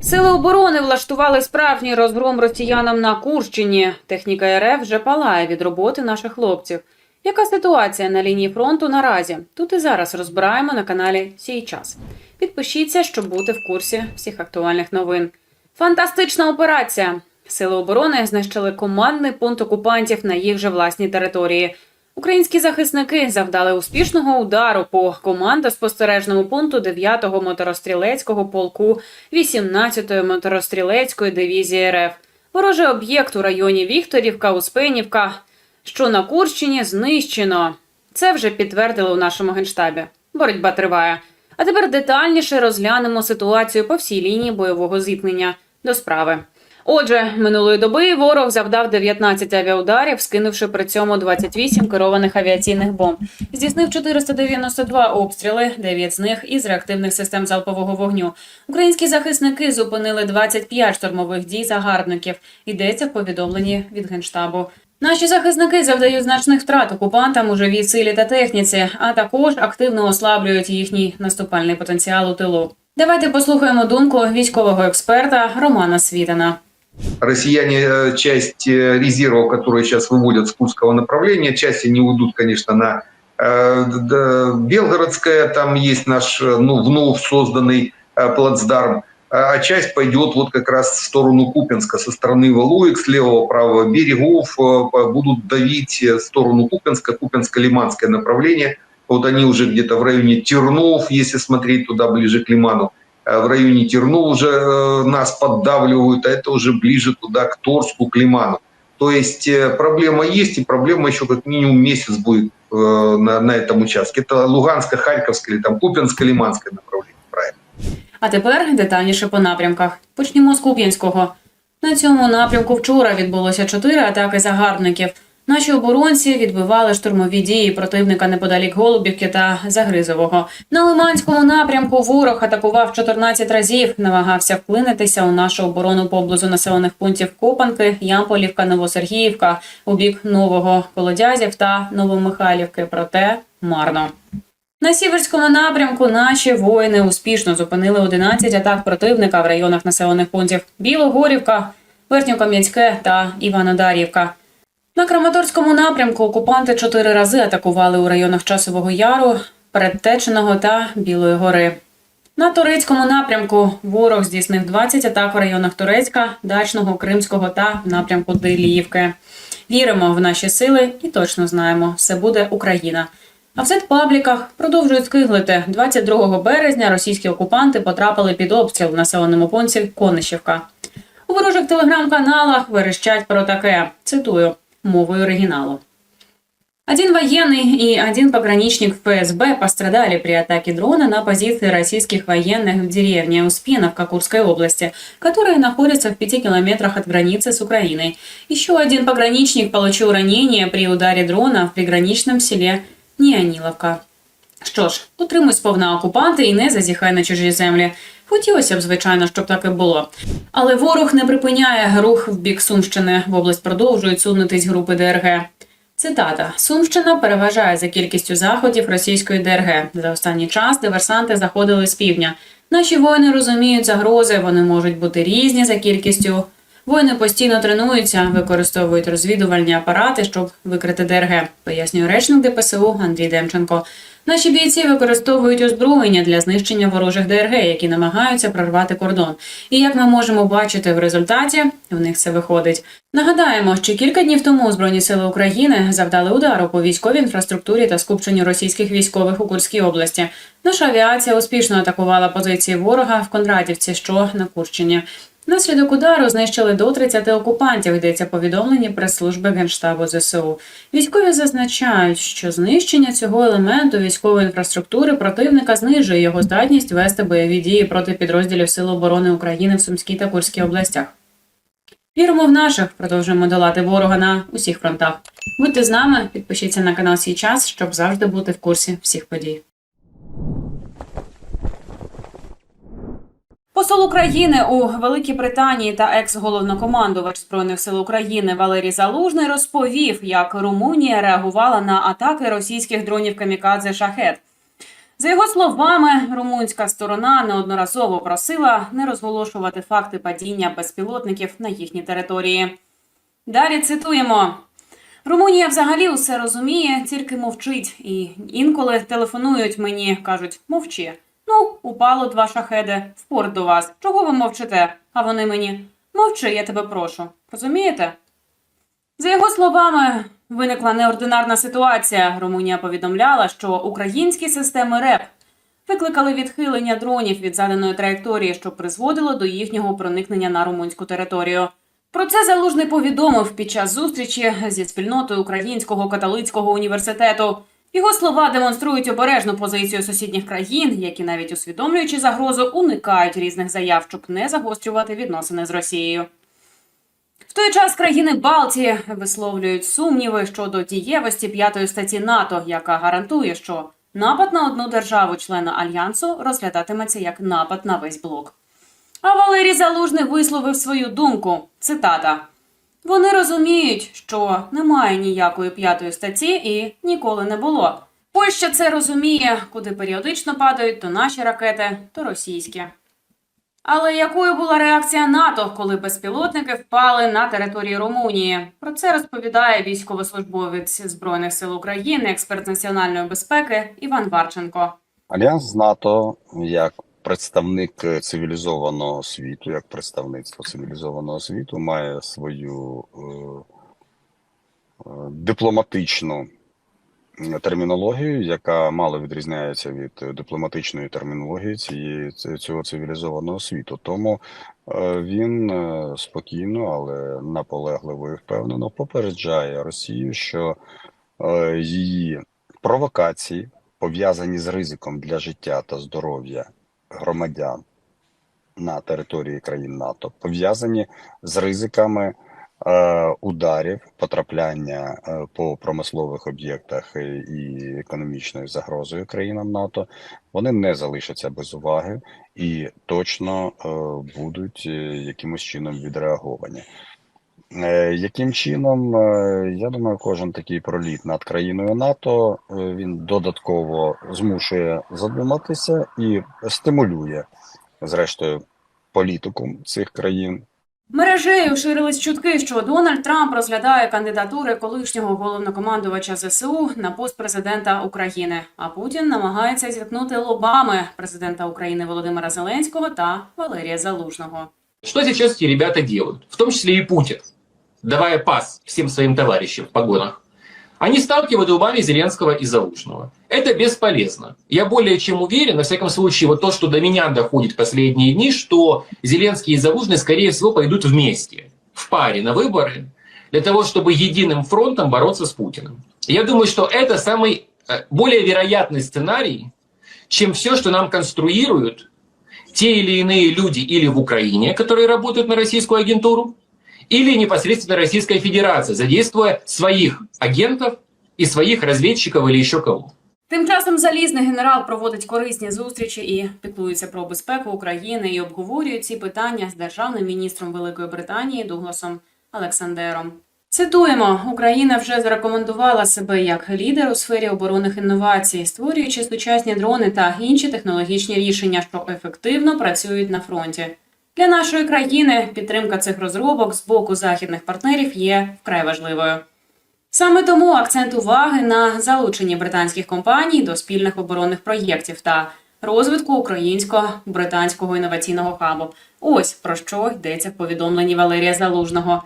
Сили оборони влаштували справжній розгром росіянам на Курщині. Техніка РФ вже палає від роботи наших хлопців. Яка ситуація на лінії фронту наразі? Тут і зараз розбираємо на каналі Сій час. Підпишіться, щоб бути в курсі всіх актуальних новин. Фантастична операція! Сили оборони знищили командний пункт окупантів на їх же власній території. Українські захисники завдали успішного удару по командо-спостережному пункту 9-го моторострілецького полку 18-ї моторострілецької дивізії РФ. Ворожий об'єкт у районі Вікторівка, Успенівка, що на Курщині знищено. Це вже підтвердили у нашому генштабі. Боротьба триває. А тепер детальніше розглянемо ситуацію по всій лінії бойового зіткнення до справи. Отже, минулої доби ворог завдав 19 авіаударів, скинувши при цьому 28 керованих авіаційних бомб. Здійснив 492 обстріли, 9 з них із реактивних систем залпового вогню. Українські захисники зупинили 25 штурмових дій загарбників. Йдеться в повідомленні від генштабу. Наші захисники завдають значних втрат окупантам у живій силі та техніці, а також активно ослаблюють їхній наступальний потенціал у тилу. Давайте послухаємо думку військового експерта Романа Світана. Россияне э, часть э, резервов, которые сейчас выводят с Курского направления, часть они уйдут, конечно, на э, Белгородское, там есть наш ну, вновь созданный плацдарм, а часть пойдет вот как раз в сторону Купинска, со стороны Валуек, с левого правого берегов будут давить в сторону Купинска, Купинско-Лиманское направление. Вот они уже где-то в районе Тернов, если смотреть туда ближе к Лиману, в районе Терну уже э, нас поддавливают, а это уже ближе туда, к Торску, к Лиману. То есть э, проблема есть, и проблема еще как минимум месяц будет э, на, на этом участке. Это Луганское, Харьковское или там Купинско-Лиманское направление, правильно. А тепер детальніше по напрямках. Почнімо з Куп'янського. На цьому напрямку вчора відбулося чотири атаки загарбників. Наші оборонці відбивали штурмові дії противника неподалік Голубівки та Загризового. На Лиманському напрямку ворог атакував 14 разів, намагався вклинитися у нашу оборону поблизу населених пунктів Копанки, Ямполівка, Новосергіївка у бік Нового Колодязів та Новомихайлівки. Проте марно. На сіверському напрямку наші воїни успішно зупинили 11 атак противника в районах населених пунктів Білогорівка, Верхньокам'янське та Іванодарівка. На Краматорському напрямку окупанти чотири рази атакували у районах Часового Яру, Передтеченого та Білої гори. На турецькому напрямку ворог здійснив 20 атак в районах Турецька, Дачного, Кримського та напрямку Диліївки. Віримо в наші сили і точно знаємо, все буде Україна. А в сетпабліках продовжують скиглити. 22 березня російські окупанти потрапили під обстріл в населеному пункті Конищівка. У ворожих телеграм-каналах верещать про таке. Цитую мовою оригіналу. Один военный и один пограничник ФСБ пострадали при атаке дрона на позиции российских военных в деревне Успеновка Курской области, которая находится в пяти километрах от границы с Украиной. Еще один пограничник получил ранение при ударе дрона в приграничном селе Ніаніловка. Що ж, утримуй сповна окупанти і не зазіхай на чужі землі. Хотілося б, звичайно, щоб так і було. Але ворог не припиняє рух в бік Сумщини. В область продовжують сунутись групи ДРГ. Цитата: Сумщина переважає за кількістю заходів російської ДРГ. За останній час диверсанти заходили з півдня. Наші воїни розуміють загрози, вони можуть бути різні за кількістю. Воїни постійно тренуються, використовують розвідувальні апарати, щоб викрити ДРГ, пояснює речник ДПСУ Андрій Демченко. Наші бійці використовують озброєння для знищення ворожих ДРГ, які намагаються прорвати кордон. І як ми можемо бачити в результаті, в них це виходить. Нагадаємо, що кілька днів тому Збройні сили України завдали удару по військовій інфраструктурі та скупченню російських військових у Курській області. Наша авіація успішно атакувала позиції ворога в Кондратівці, що на Курщині. Наслідок удару знищили до 30 окупантів. Йдеться повідомлення прес-служби генштабу ЗСУ. Військові зазначають, що знищення цього елементу військової інфраструктури противника знижує його здатність вести бойові дії проти підрозділів Сил оборони України в Сумській та Курській областях. Віримо в наших, продовжуємо долати ворога на усіх фронтах. Будьте з нами, підпишіться на канал «Сій час, щоб завжди бути в курсі всіх подій. Посол України у Великій Британії та екс-головнокомандувач збройних сил України Валерій Залужний розповів, як Румунія реагувала на атаки російських дронів камікадзе Шахет. За його словами, румунська сторона неодноразово просила не розголошувати факти падіння безпілотників на їхній території. Далі цитуємо. Румунія взагалі усе розуміє, тільки мовчить. І інколи телефонують мені, кажуть: мовчи. Ну, упало два шахеди в порт до вас. Чого ви мовчите? А вони мені мовчи, я тебе прошу. Розумієте? За його словами, виникла неординарна ситуація. Румунія повідомляла, що українські системи РЕП викликали відхилення дронів від заданої траєкторії, що призводило до їхнього проникнення на румунську територію. Про це залужний повідомив під час зустрічі зі спільнотою Українського католицького університету. Його слова демонструють обережну позицію сусідніх країн, які навіть усвідомлюючи загрозу, уникають різних заяв, щоб не загострювати відносини з Росією. В той час країни Балтії висловлюють сумніви щодо дієвості п'ятої статті НАТО, яка гарантує, що напад на одну державу-члена альянсу розглядатиметься як напад на весь блок. А Валерій Залужний висловив свою думку. Цитата: Вони розуміють, що немає ніякої п'ятої статті і ніколи не було. Польща це розуміє, куди періодично падають то наші ракети, то російські. Але якою була реакція НАТО, коли безпілотники впали на території Румунії? Про це розповідає військовослужбовець Збройних сил України, експерт національної безпеки Іван Варченко. Альянс НАТО як представник е, цивілізованого світу, як представництво цивілізованого світу, має свою е, е, дипломатичну термінологію, яка мало відрізняється від е, дипломатичної термінології цієї цього цивілізованого світу. Тому е, він е, спокійно, але наполегливо і впевнено попереджає Росію, що е, її провокації пов'язані з ризиком для життя та здоров'я громадян на території країн НАТО, пов'язані з ризиками е, ударів, потрапляння е, по промислових об'єктах і, і економічною загрозою країнам НАТО, вони не залишаться без уваги і точно е, будуть е, якимось чином відреаговані. Е, Яким чином, е, я думаю, кожен такий проліт над країною НАТО е, він додатково змушує задуматися і стимулює, зрештою, політику цих країн Мережею ширились чутки, що Дональд Трамп розглядає кандидатури колишнього головнокомандувача ЗСУ на пост президента України. А Путін намагається зіткнути лобами президента України Володимира Зеленського та Валерія Залужного. Что сейчас эти ребята делают? В том числе и Путин, давая пас всем своим товарищам в погонах. Они сталкивают лбами Зеленского и Залужного. Это бесполезно. Я более чем уверен, на всяком случае, вот то, что до меня доходит последние дни, что Зеленский и Залужный, скорее всего, пойдут вместе, в паре на выборы, для того, чтобы единым фронтом бороться с Путиным. Я думаю, что это самый э, более вероятный сценарий, чем все, что нам конструируют те или иные люди или в Украине, которые работают на российскую агентуру, или непосредственно Российская Федерация, задействуя своих агентов и своих разведчиков или еще кого. Тим часом залізний генерал проводить корисні зустрічі і піклується про безпеку України і обговорює ці питання з державним міністром Великої Британії Дугласом Олександером. Цитуємо: Україна вже зарекомендувала себе як лідер у сфері оборонних інновацій, створюючи сучасні дрони та інші технологічні рішення, що ефективно працюють на фронті. Для нашої країни підтримка цих розробок з боку західних партнерів є вкрай важливою. Саме тому акцент уваги на залученні британських компаній до спільних оборонних проєктів та розвитку українсько-британського інноваційного хабу. Ось про що йдеться в повідомленні Валерія Залужного.